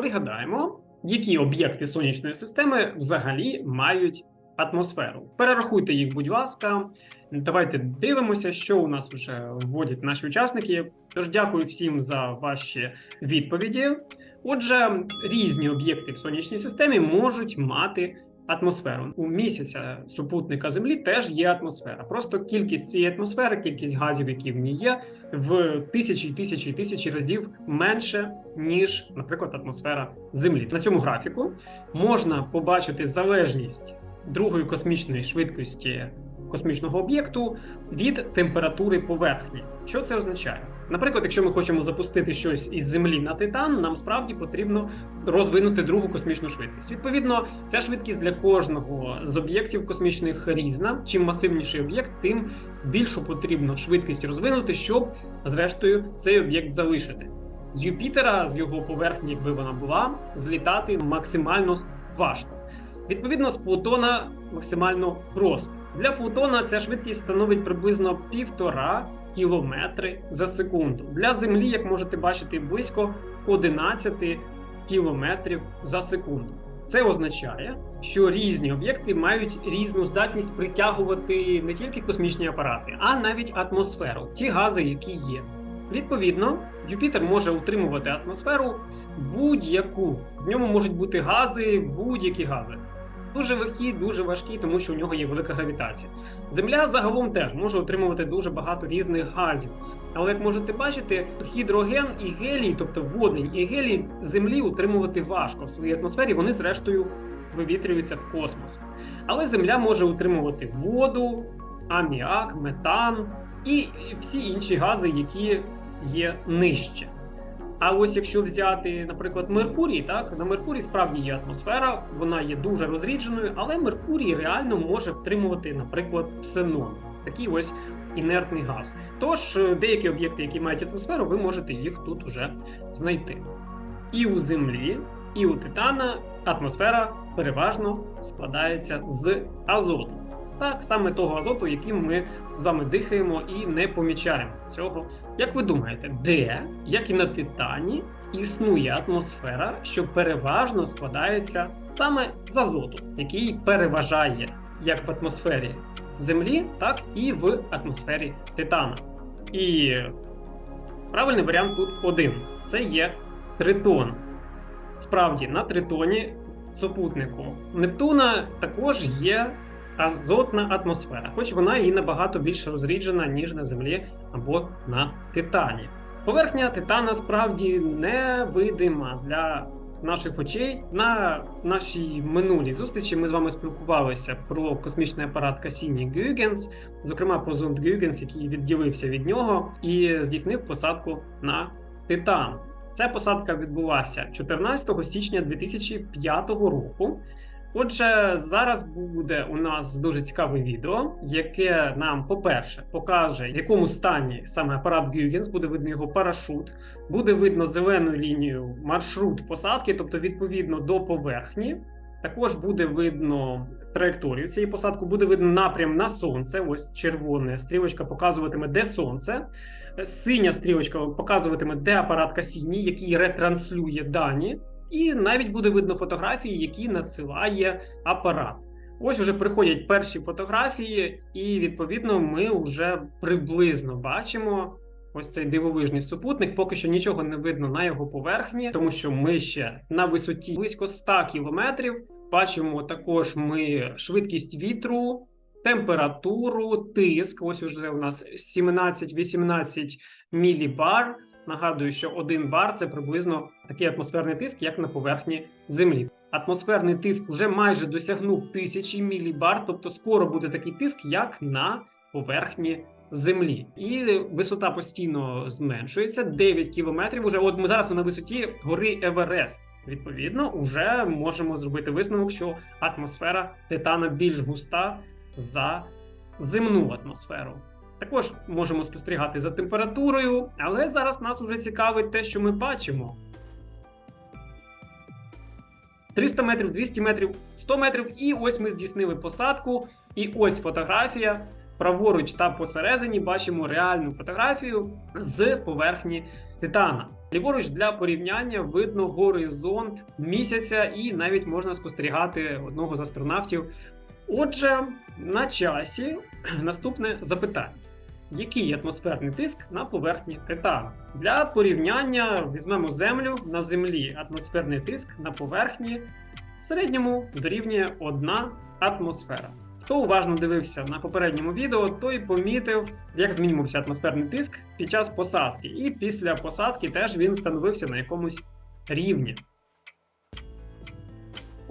пригадаємо, які об'єкти сонячної системи взагалі мають атмосферу. Перерахуйте їх, будь ласка. Давайте дивимося, що у нас вже вводять наші учасники. Тож дякую всім за ваші відповіді. Отже, різні об'єкти в сонячній системі можуть мати атмосферу. У місяця супутника Землі теж є атмосфера. Просто кількість цієї атмосфери, кількість газів, які в ній є, в тисячі і тисячі і тисячі разів менше, ніж, наприклад, атмосфера Землі. На цьому графіку можна побачити залежність другої космічної швидкості космічного об'єкту від температури поверхні. Що це означає? Наприклад, якщо ми хочемо запустити щось із Землі на Титан, нам справді потрібно розвинути другу космічну швидкість. Відповідно, ця швидкість для кожного з об'єктів космічних різна. Чим масивніший об'єкт, тим більшу потрібно швидкість розвинути, щоб зрештою цей об'єкт залишити. З Юпітера, з його поверхні, якби вона була, злітати максимально важко. Відповідно, з Плутона максимально просто. Для Плутона ця швидкість становить приблизно півтора кілометри за секунду. Для Землі, як можете бачити, близько 11 кілометрів за секунду. Це означає, що різні об'єкти мають різну здатність притягувати не тільки космічні апарати, а навіть атмосферу, ті гази, які є. Відповідно, Юпітер може утримувати атмосферу будь-яку. В ньому можуть бути гази, будь-які гази. Дуже легкі, дуже важкі, тому що у нього є велика гравітація. Земля загалом теж може отримувати дуже багато різних газів. Але як можете бачити, гідроген і гелій, тобто водень і гелій землі утримувати важко в своїй атмосфері, вони зрештою вивітрюються в космос. Але Земля може утримувати воду, аміак, метан і всі інші гази, які є нижче. А ось якщо взяти, наприклад, Меркурій, так на Меркурії справді є атмосфера, вона є дуже розрідженою, але Меркурій реально може втримувати, наприклад, ксенон, такий ось інертний газ. Тож деякі об'єкти, які мають атмосферу, ви можете їх тут уже знайти. І у Землі, і у Титана атмосфера переважно складається з азоту. Так, саме того азоту, яким ми з вами дихаємо і не помічаємо цього. Як ви думаєте, де, як і на Титані, існує атмосфера, що переважно складається саме з азоту, який переважає як в атмосфері Землі, так і в атмосфері Титана. І правильний варіант тут один: це є тритон. Справді, на тритоні супутнику Нептуна також є азотна атмосфера, хоч вона і набагато більш розріджена, ніж на Землі або на Титані. Поверхня Титана справді невидима для наших очей. На нашій минулій зустрічі ми з вами спілкувалися про космічний апарат Cassini Гюгенс, зокрема про зонд Гюгенс, який відділився від нього і здійснив посадку на Титан. Ця посадка відбулася 14 січня 2005 року. Отже, зараз буде у нас дуже цікаве відео, яке нам, по-перше, покаже, в якому стані саме апарат Гюгенс, буде видно його парашут, буде видно зеленою лінією маршрут посадки, тобто відповідно до поверхні. Також буде видно траєкторію цієї посадки, буде видно напрям на сонце. Ось червона стрілочка показуватиме, де сонце. Синя стрілочка показуватиме, де апарат Касіні, який ретранслює дані. І навіть буде видно фотографії, які надсилає апарат. Ось вже приходять перші фотографії, і відповідно ми вже приблизно бачимо ось цей дивовижний супутник. Поки що нічого не видно на його поверхні, тому що ми ще на висоті близько 100 кілометрів. Бачимо також ми швидкість вітру, температуру, тиск. Ось уже у нас 17-18 мілібар. Нагадую, що один бар це приблизно такий атмосферний тиск, як на поверхні Землі. Атмосферний тиск вже майже досягнув тисячі мілібар, тобто скоро буде такий тиск, як на поверхні Землі. І висота постійно зменшується 9 кілометрів. Уже от ми зараз ми на висоті гори Еверест. Відповідно, вже можемо зробити висновок, що атмосфера Титана більш густа за земну атмосферу. Також можемо спостерігати за температурою, але зараз нас вже цікавить те, що ми бачимо. 300 метрів, 200 метрів, 100 метрів, і ось ми здійснили посадку. І ось фотографія. Праворуч та посередині бачимо реальну фотографію з поверхні Титана. Ліворуч для порівняння видно горизонт місяця, і навіть можна спостерігати одного з астронавтів. Отже, на часі наступне запитання: який атмосферний тиск на поверхні Титану? Для порівняння візьмемо Землю на Землі. Атмосферний тиск на поверхні в середньому дорівнює 1 атмосфера. Хто уважно дивився на попередньому відео, той помітив, як змінювався атмосферний тиск під час посадки. І після посадки теж він встановився на якомусь рівні.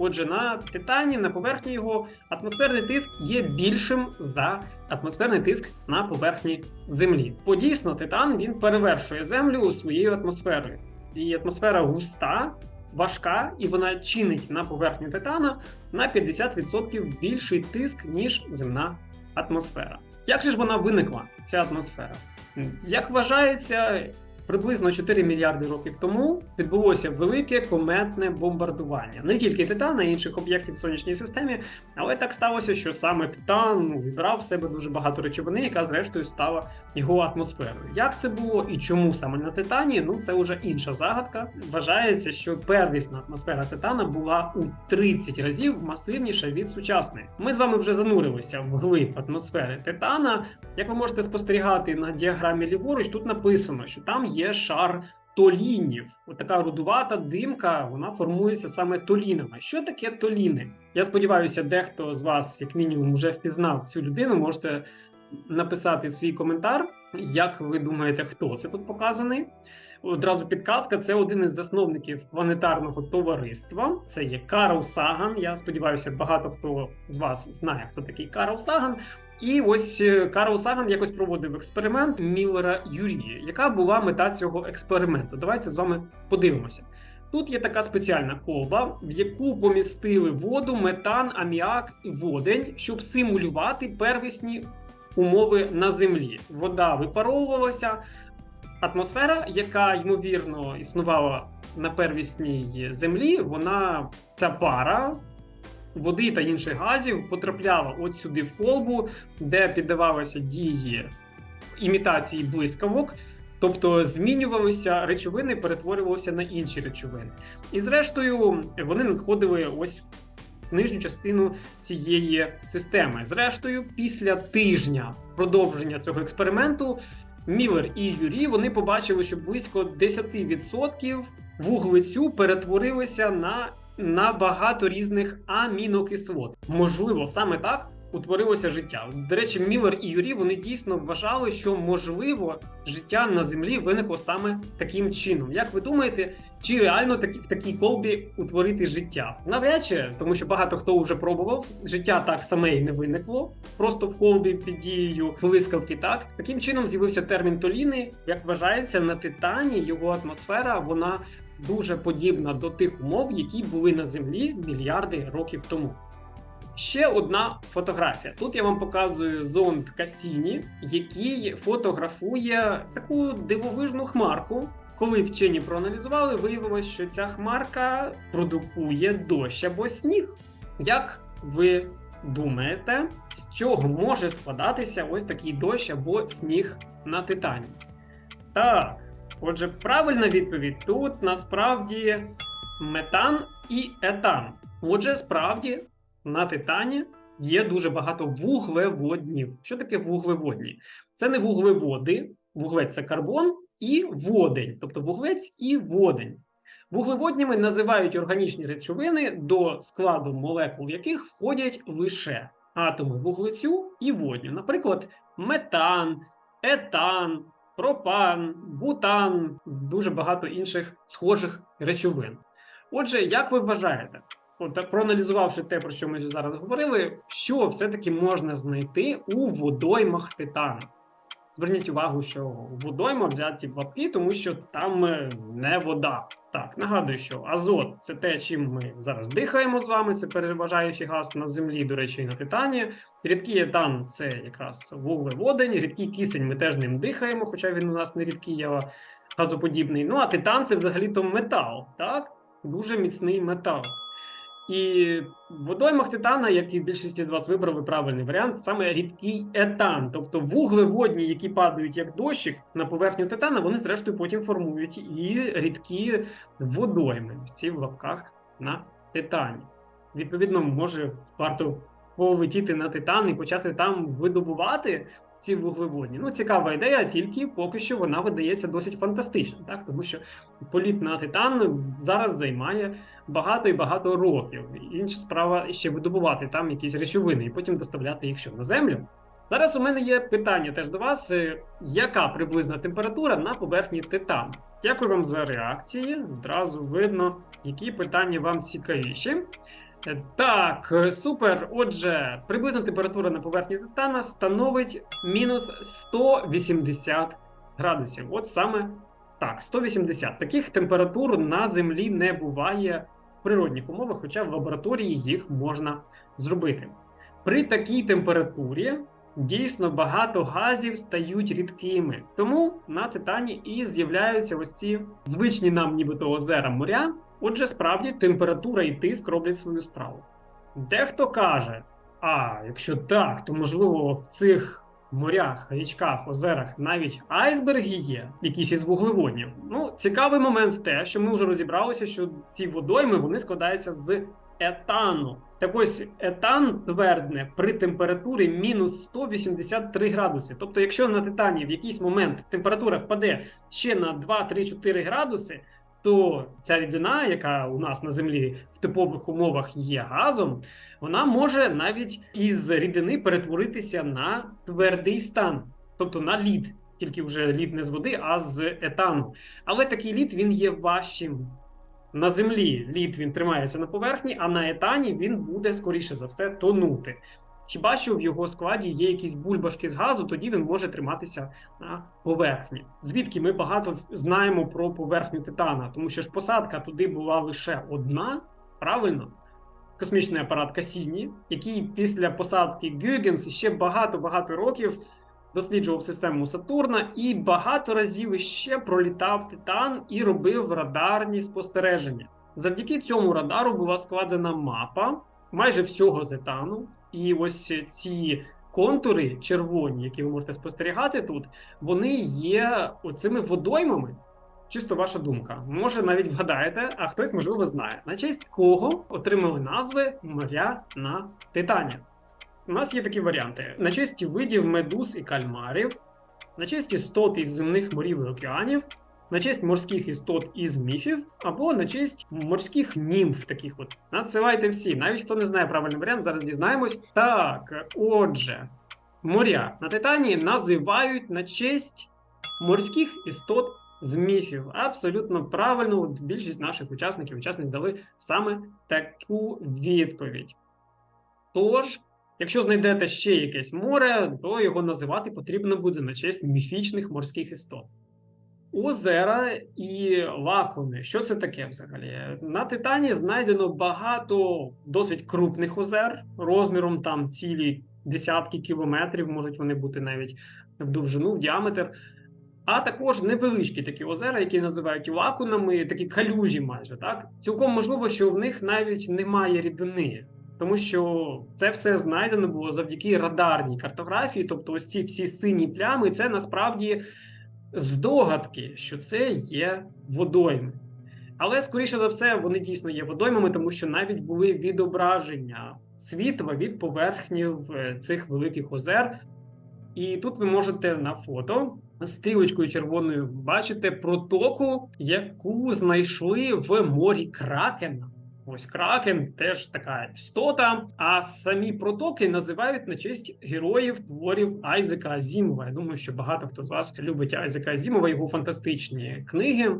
Отже, на Титані, на поверхні його атмосферний тиск є більшим за атмосферний тиск на поверхні Землі. Подійсно, Титан він перевершує Землю своєю атмосферою. І атмосфера густа, важка, і вона чинить на поверхню Титана на 50% більший тиск, ніж земна атмосфера. Як же ж вона виникла, ця атмосфера? Як вважається, приблизно 4 мільярди років тому відбулося велике кометне бомбардування не тільки Титана, а й інших об'єктів в сонячній системі, але так сталося, що саме Титан вібрав в себе дуже багато речовини, яка зрештою стала його атмосферою. Як це було і чому саме на Титані? Ну це вже інша загадка. Вважається, що первісна атмосфера Титана була у 30 разів масивніша від сучасної. Ми з вами вже занурилися в глиб атмосфери Титана. Як ви можете спостерігати на діаграмі ліворуч, тут написано, що там є шар. Толінів, отака рудувата димка, вона формується саме толінами. Що таке толіни? Я сподіваюся, дехто з вас, як мінімум, вже впізнав цю людину. Можете написати свій коментар. Як ви думаєте, хто це тут показаний? Одразу підказка: це один із засновників планетарного товариства. Це є Карл Саган. Я сподіваюся, багато хто з вас знає, хто такий Карл Саган. І ось е, Карл Саган якось проводив експеримент Міллера Юрія. Яка була мета цього експерименту? Давайте з вами подивимося. Тут є така спеціальна колба, в яку помістили воду, метан, аміак і водень, щоб симулювати первісні умови на землі. Вода випаровувалася. Атмосфера, яка ймовірно існувала на первісній землі, вона ця пара води та інших газів потрапляла от сюди в колбу, де піддавалися дії імітації блискавок. Тобто змінювалися речовини, перетворювалися на інші речовини. І зрештою вони надходили ось в нижню частину цієї системи. Зрештою, після тижня продовження цього експерименту, Міллер і Юрі вони побачили, що близько 10% вуглецю перетворилися на, на багато різних амінокислот. Можливо, саме так утворилося життя. До речі, Міллер і Юрі вони дійсно вважали, що можливо життя на землі виникло саме таким чином. Як ви думаєте, чи реально такі в такій колбі утворити життя? Навряд чи, тому що багато хто вже пробував. Життя так саме і не виникло, просто в колбі під дією блискавки. Так таким чином з'явився термін толіни. Як вважається, на титані його атмосфера вона дуже подібна до тих умов, які були на землі мільярди років тому. Ще одна фотографія. Тут я вам показую зонд Касіні, який фотографує таку дивовижну хмарку. Коли вчені проаналізували, виявилось, що ця хмарка продукує дощ або сніг. Як ви думаєте, з чого може складатися ось такий дощ або сніг на Титані? Так, отже, правильна відповідь тут насправді метан і етан. Отже, справді на Титані є дуже багато вуглеводнів. Що таке вуглеводні? Це не вуглеводи, вуглець це карбон і водень, тобто вуглець і водень. Вуглеводніми називають органічні речовини, до складу молекул яких входять лише атоми вуглецю і водню, наприклад, метан, етан, пропан, бутан, дуже багато інших схожих речовин. Отже, як ви вважаєте? От, проаналізувавши те, про що ми зараз говорили, що все-таки можна знайти у водоймах Титану. Зверніть увагу, що водойма взяті в лапки, тому що там е, не вода. Так, нагадую, що азот це те, чим ми зараз дихаємо з вами. Це переважаючий газ на землі, до речі, і на титані. Рідкий етан це якраз вуглеводень, рідкий кисень ми теж ним дихаємо, хоча він у нас не рідкий, а газоподібний. Ну а титан це взагалі-то метал, так? Дуже міцний метал. І в водоймах титана, як і більшість з вас вибрали правильний варіант, саме рідкий етан. Тобто вуглеводні, які падають як дощик на поверхню титана, вони зрештою потім формують і рідкі водойми, ці в лапках на титані. Відповідно, може варто полетіти на титан і почати там видобувати ці вуглеводні. Ну, цікава ідея, тільки поки що вона видається досить фантастично, так тому що політ на титан зараз займає багато і багато років. Інша справа ще видобувати там якісь речовини і потім доставляти їх що на землю. Зараз у мене є питання теж до вас: Е, яка приблизна температура на поверхні титану? Дякую вам за реакції. Одразу видно, які питання вам цікавіші. Так, е, супер. Отже, приблизна температура на поверхні титана становить мінус 180 градусів. От саме так, 180. Таких температур на землі не буває в природних умовах, хоча в лабораторії їх можна зробити. При такій температурі дійсно багато газів стають рідкими. Тому на титані і з'являються ось ці звичні нам, нібито озера моря. Отже, справді температура і тиск роблять свою справу. Дехто каже: а якщо так, то можливо в цих морях, річках, озерах навіть айсберги є, якісь із вуглеводнів. Ну, цікавий момент те, що ми вже розібралися, що ці водойми вони складаються з етану. Так ось етан твердне при температурі мінус 183 градуси. Тобто, якщо на титані в якийсь момент температура впаде ще на 2, 3, 4 градуси, то ця рідина, яка у нас на землі в типових умовах є газом, вона може навіть із рідини перетворитися на твердий стан, тобто на лід, тільки вже лід не з води, а з етану. Але такий лід він є важчим. На землі лід він тримається на поверхні, а на етані він буде скоріше за все тонути. Хіба що в його складі є якісь бульбашки з газу, тоді він може триматися на поверхні. Звідки ми багато знаємо про поверхню титана, тому що ж посадка туди була лише одна, правильно? Космічний апарат Касіні, який після посадки Гюгенс ще багато-багато років досліджував систему Сатурна і багато разів ще пролітав Титан і робив радарні спостереження. Завдяки цьому радару була складена мапа майже всього Титану. І ось ці контури червоні, які ви можете спостерігати тут, вони є оцими водоймами. Чисто ваша думка. Може, навіть вгадаєте, а хтось, можливо, знає, на честь кого отримали назви моря на Титані. У нас є такі варіанти: на честь видів медуз і кальмарів, на честь істот із земних морів і океанів, на честь морських істот із міфів, або на честь морських німф таких от. Надсилайте всі. Навіть хто не знає правильний варіант, зараз дізнаємось. Так, отже, моря на Титані називають на честь морських істот з міфів. Абсолютно правильно, от більшість наших учасників учасниць дали саме таку відповідь. Тож. Якщо знайдете ще якесь море, то його називати потрібно буде на честь міфічних морських істот. Озера і лакуни. Що це таке взагалі? На Титані знайдено багато досить крупних озер, розміром там цілі десятки кілометрів, можуть вони бути навіть в довжину, в діаметр. А також невеличкі такі озера, які називають лакунами, такі калюжі майже. так? Цілком можливо, що в них навіть немає рідини. Тому що це все знайдено було завдяки радарній картографії, тобто ось ці всі сині плями, це насправді здогадки, що це є водойми. Але, скоріше за все, вони дійсно є водоймами, тому що навіть були відображення світла від поверхні цих великих озер. І тут ви можете на фото стрілочкою червоною бачити протоку, яку знайшли в морі Кракена. Ось Кракен теж така істота. А самі протоки називають на честь героїв творів Айзека Азімова. Я думаю, що багато хто з вас любить Айзека Азімова, його фантастичні книги.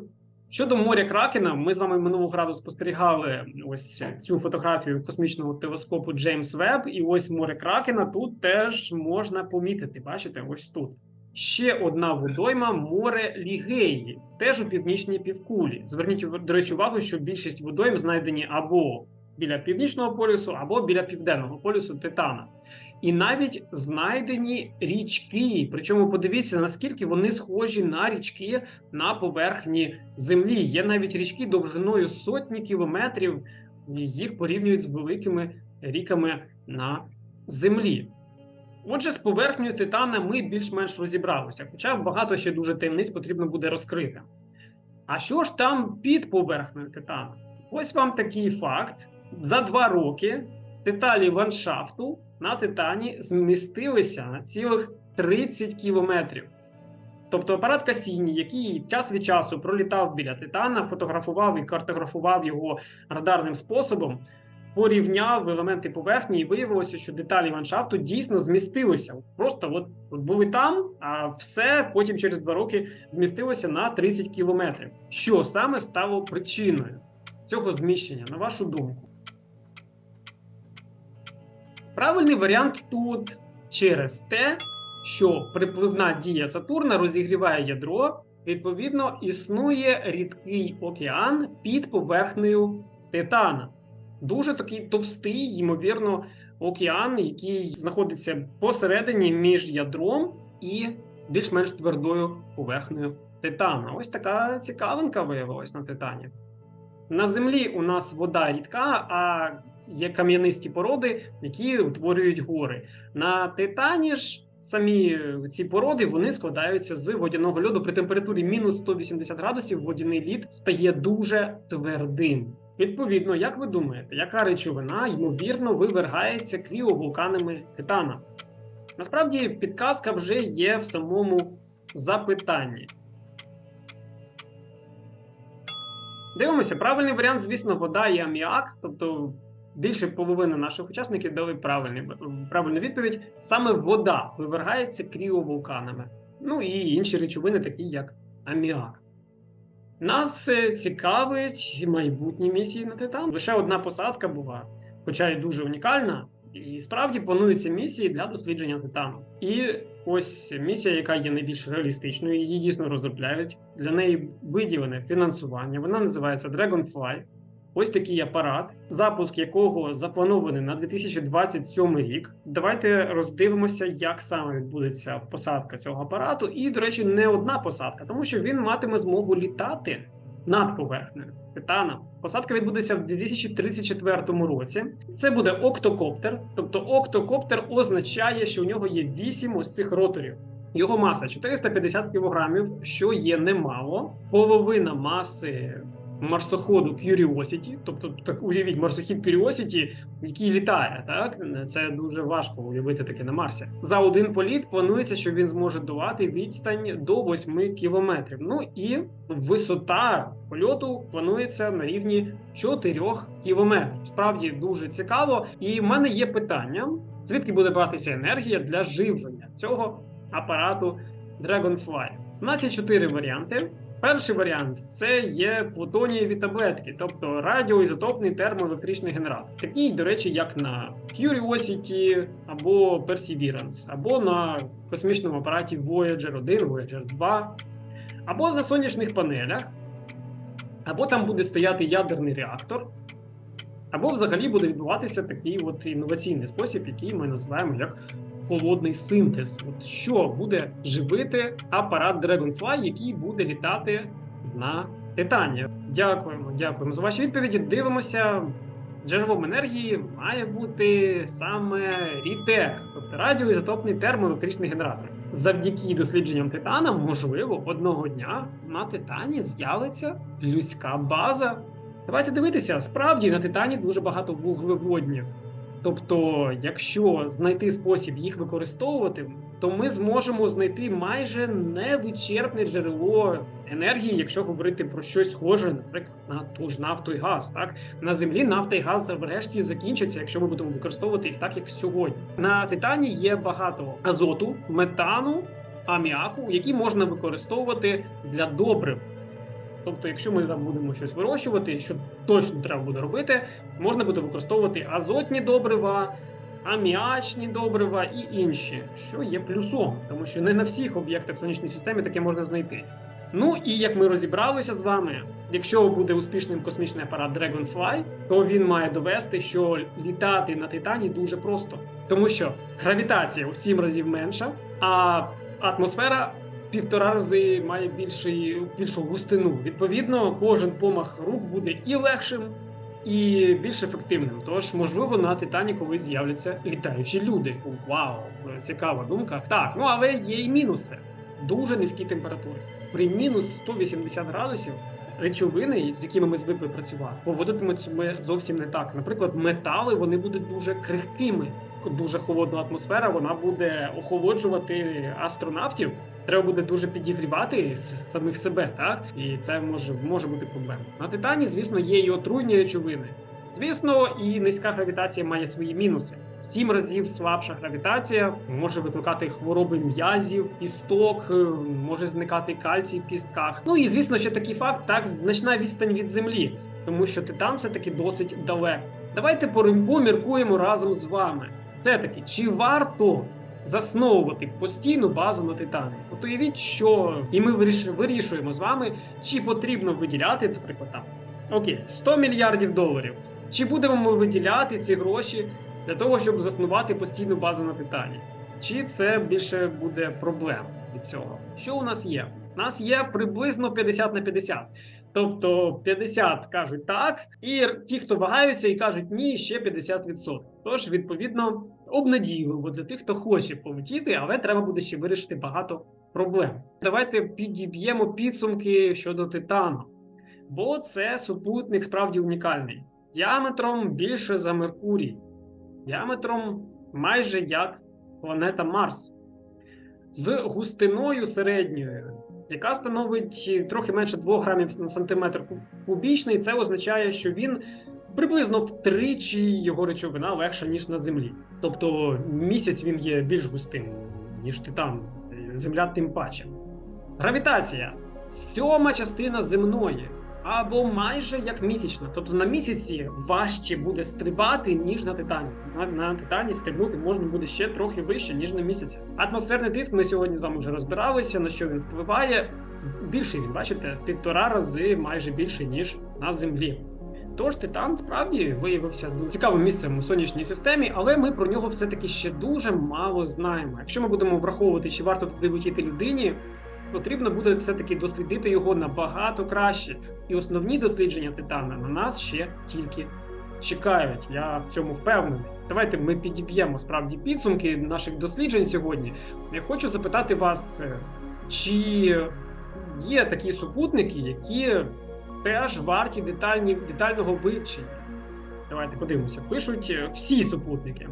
Щодо моря Кракена, ми з вами минулого разу спостерігали ось цю фотографію космічного телескопу Джеймс Веб, і ось море Кракена тут теж можна помітити. Бачите, ось тут. Ще одна водойма море Лігеї, теж у північній півкулі. Зверніть до речі, увагу, що більшість водойм знайдені або біля північного полюсу, або біля південного полюсу Титана. І навіть знайдені річки. Причому подивіться, наскільки вони схожі на річки на поверхні землі. Є навіть річки довжиною сотні кілометрів їх порівнюють з великими ріками на землі. Отже, з поверхнею Титана ми більш-менш розібралися, хоча багато ще дуже таємниць потрібно буде розкрити. А що ж там під поверхнею Титана? Ось вам такий факт: за два роки деталі ландшафту на Титані змістилися на цілих 30 кілометрів. Тобто апарат Касіні, який час від часу пролітав біля Титана, фотографував і картографував його радарним способом, порівняв елементи поверхні і виявилося, що деталі ландшафту дійсно змістилися. Просто от, от були там, а все потім через два роки змістилося на 30 кілометрів. Що саме стало причиною цього зміщення, на вашу думку? Правильний варіант тут через те, що припливна дія Сатурна розігріває ядро, відповідно, існує рідкий океан під поверхнею Титана. Дуже такий товстий, ймовірно, океан, який знаходиться посередині між ядром і більш-менш твердою поверхнею Титана. Ось така цікавинка виявилась на Титані. На землі у нас вода рідка, а є кам'янисті породи, які утворюють гори. На Титані ж самі ці породи вони складаються з водяного льоду при температурі мінус 180 градусів. Водяний лід стає дуже твердим. Відповідно, як ви думаєте, яка речовина ймовірно вивергається кріовулканами Титана? Насправді підказка вже є в самому запитанні. Дивимося, правильний варіант, звісно, вода і аміак, тобто більше половини наших учасників дали правильну відповідь. Саме вода вивергається кріовулканами. Ну і інші речовини, такі як аміак. Нас е, цікавить майбутні місії на Титан. Лише одна посадка була, хоча й дуже унікальна. І справді плануються місії для дослідження Титану. І ось місія, яка є найбільш реалістичною, її дійсно розробляють. Для неї виділене фінансування. Вона називається Dragonfly. Ось такий апарат, запуск якого запланований на 2027 рік. Давайте роздивимося, як саме відбудеться посадка цього апарату. І, до речі, не одна посадка, тому що він матиме змогу літати над поверхнею Титана. Посадка відбудеться в 2034 році. Це буде октокоптер. Тобто, октокоптер означає, що у нього є 8 ось цих роторів. Його маса 450 кг, що є немало. Половина маси марсоходу Curiosity, тобто так уявіть марсохід Curiosity, який літає. Так це дуже важко уявити таке на Марсі. За один політ планується, що він зможе долати відстань до 8 кілометрів. Ну і висота польоту планується на рівні 4 кілометрів. Справді дуже цікаво. І в мене є питання: звідки буде братися енергія для живлення цього апарату Dragonfly? У нас є чотири варіанти. Перший варіант це є плутонієві таблетки, тобто радіоізотопний термоелектричний генератор. Такий, до речі, як на Curiosity або Perseverance, або на космічному апараті Voyager 1, Voyager 2, або на сонячних панелях, або там буде стояти ядерний реактор, або взагалі буде відбуватися такий от інноваційний спосіб, який ми називаємо як холодний синтез. От що буде живити апарат Dragonfly, який буде літати на Титані? Дякуємо, дякуємо за ваші відповіді. Дивимося. Джерелом енергії має бути саме рітех, тобто радіоізотопний термоелектричний генератор. Завдяки дослідженням Титана, можливо, одного дня на Титані з'явиться людська база. Давайте дивитися, справді на Титані дуже багато вуглеводнів. Тобто, якщо знайти спосіб їх використовувати, то ми зможемо знайти майже невичерпне джерело енергії, якщо говорити про щось схоже, наприклад, на ту ж нафту і газ. Так на землі нафта і газ врешті закінчаться, якщо ми будемо використовувати їх так, як сьогодні. На титані є багато азоту, метану, аміаку, які можна використовувати для добрив. Тобто, якщо ми там будемо щось вирощувати, що точно треба буде робити, можна буде використовувати азотні добрива, аміачні добрива і інші, що є плюсом, тому що не на всіх об'єктах сонячної системи таке можна знайти. Ну і як ми розібралися з вами, якщо буде успішним космічний апарат Dragonfly, то він має довести, що літати на Титані дуже просто, тому що гравітація у сім разів менша, а атмосфера в півтора рази має більший, більшу густину. Відповідно, кожен помах рук буде і легшим, і більш ефективним. Тож, можливо, на Титані колись з'являться літаючі люди. Вау, цікава думка. Так, ну але є і мінуси. Дуже низькі температури. При мінус 180 градусів речовини, з якими ми звикли працювати, поводитимуть зовсім не так. Наприклад, метали вони будуть дуже крихкими. Дуже холодна атмосфера, вона буде охолоджувати астронавтів. Треба буде дуже підігрівати самих себе, так і це може, може бути проблема. На Титані, звісно, є і отруйні речовини. Звісно, і низька гравітація має свої мінуси. Сім разів слабша гравітація може викликати хвороби м'язів, кісток, е, може зникати кальцій в кістках. Ну і звісно, ще такий факт: так значна відстань від землі, тому що титан все таки досить далеко. Давайте порим- поміркуємо разом з вами. Все таки, чи варто засновувати постійну базу на титані? От уявіть, що і ми виріш- вирішуємо з вами, чи потрібно виділяти, наприклад, там окей, 100 мільярдів доларів. Чи будемо ми виділяти ці гроші для того, щоб заснувати постійну базу на титані? Чи це більше буде проблем від цього? Що у нас є? У нас є приблизно 50 на 50. Тобто 50 кажуть так, і ті, хто вагаються і кажуть ні, ще 50%. Тож, відповідно, обнадійливо для тих, хто хоче полетіти, але треба буде ще вирішити багато проблем. Давайте підіб'ємо підсумки щодо титану, бо це супутник справді унікальний. Діаметром більше за Меркурій, діаметром майже як планета Марс, з густиною середньою, яка становить трохи менше 2 грамів на сантиметр куб- кубічний. Це означає, що він приблизно втричі його речовина легша, ніж на Землі. Тобто місяць він є більш густим, ніж титан, Земля тим паче. Гравітація сьома частина земної. Або майже як місячна. Тобто на місяці важче буде стрибати, ніж на титані. На, на титані стрибнути можна буде ще трохи вище, ніж на місяці. Атмосферний тиск ми сьогодні з вами вже розбиралися, на що він впливає. Більший він, бачите, півтора рази майже більше, ніж на землі. Тож Титан справді виявився цікавим місцем у сонячній системі, але ми про нього все-таки ще дуже мало знаємо. Якщо ми будемо враховувати, чи варто туди летіти людині, потрібно буде все-таки дослідити його набагато краще. І основні дослідження Титана на нас ще тільки чекають. Я в цьому впевнений. Давайте ми підіб'ємо справді підсумки наших досліджень сьогодні. Я хочу запитати вас, е, чи є такі супутники, які теж варті детальні, детального вивчення. Давайте подивимося. Пишуть е, всі супутники.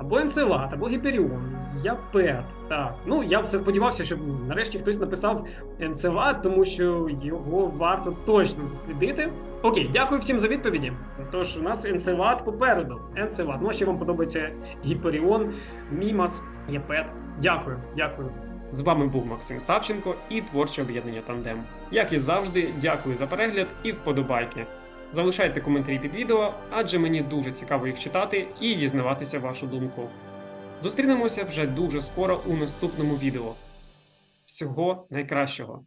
Або Енцелад, або Гіперіон, Япет. Так. Ну, я все сподівався, щоб нарешті хтось написав Енцелад, тому що його варто точно дослідити. Окей, дякую всім за відповіді. Тож, у нас Енцелад попереду. Енцелад. Ну, а ще вам подобається Гіперіон, Мімас, Япет. Дякую, дякую. З вами був Максим Савченко і творче об'єднання Тандем. Як і завжди, дякую за перегляд і вподобайки. Залишайте коментарі під відео, адже мені дуже цікаво їх читати і дізнаватися вашу думку. Зустрінемося вже дуже скоро у наступному відео. Всього найкращого!